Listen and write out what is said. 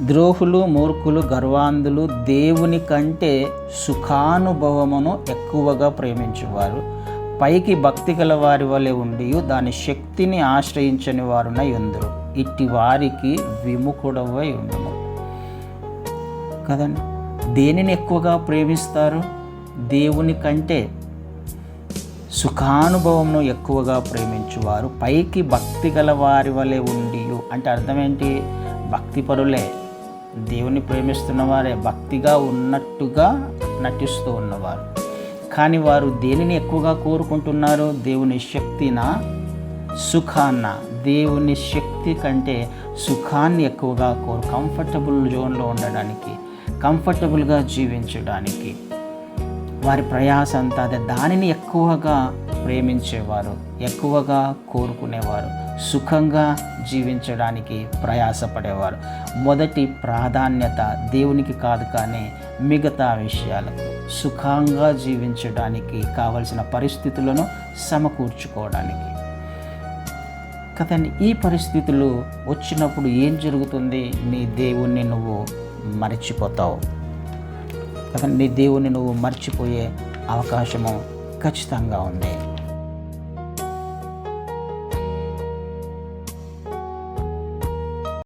ద్రోహులు మూర్ఖులు గర్వాంధులు దేవుని కంటే సుఖానుభవమును ఎక్కువగా ప్రేమించేవారు. పైకి భక్తి గల వారి వలె ఉండి దాని శక్తిని ఆశ్రయించని వారునై ఉందరు. ఇట్టి వారికి విముఖుడవై ఉండును కదండి? దేనిని ఎక్కువగా ప్రేమిస్తారు? దేవుని కంటే సుఖానుభవంను ఎక్కువగా ప్రేమించువారు. పైకి భక్తి గల వారి వలె ఉండి అంటే అర్థం ఏంటి? భక్తిపరులే దేవుని ప్రేమిస్తున్న వారే భక్తిగా ఉన్నట్టుగా నటిస్తూ ఉన్నవారు. కానీ వారు దేనిని ఎక్కువగా కోరుకుంటున్నారు? దేవుని శక్తిన సుఖాన్న దేవుని శక్తి కంటే సుఖాన్ని ఎక్కువగా కోరు. కంఫర్టబుల్ జోన్లో ఉండడానికి కంఫర్టబుల్గా జీవించడానికి. వారి ప్రయాస అంతా అదే. దానిని ఎక్కువగా ప్రేమించేవారు ఎక్కువగా కోరుకునేవారు సుఖంగా జీవించడానికి ప్రయాసపడేవారు. మొదటి ప్రాధాన్యత దేవునికి కాదు కానీ మిగతా విషయాలకు సుఖంగా జీవించడానికి కావలసిన పరిస్థితులను సమకూర్చుకోవడానికి. కదండి ఈ పరిస్థితులు వచ్చినప్పుడు ఏం జరుగుతుంది? నీ దేవుణ్ణి నువ్వు మర్చిపోతావు. కదండి నీ దేవుణ్ణి నువ్వు మర్చిపోయే అవకాశము ఖచ్చితంగా ఉంది.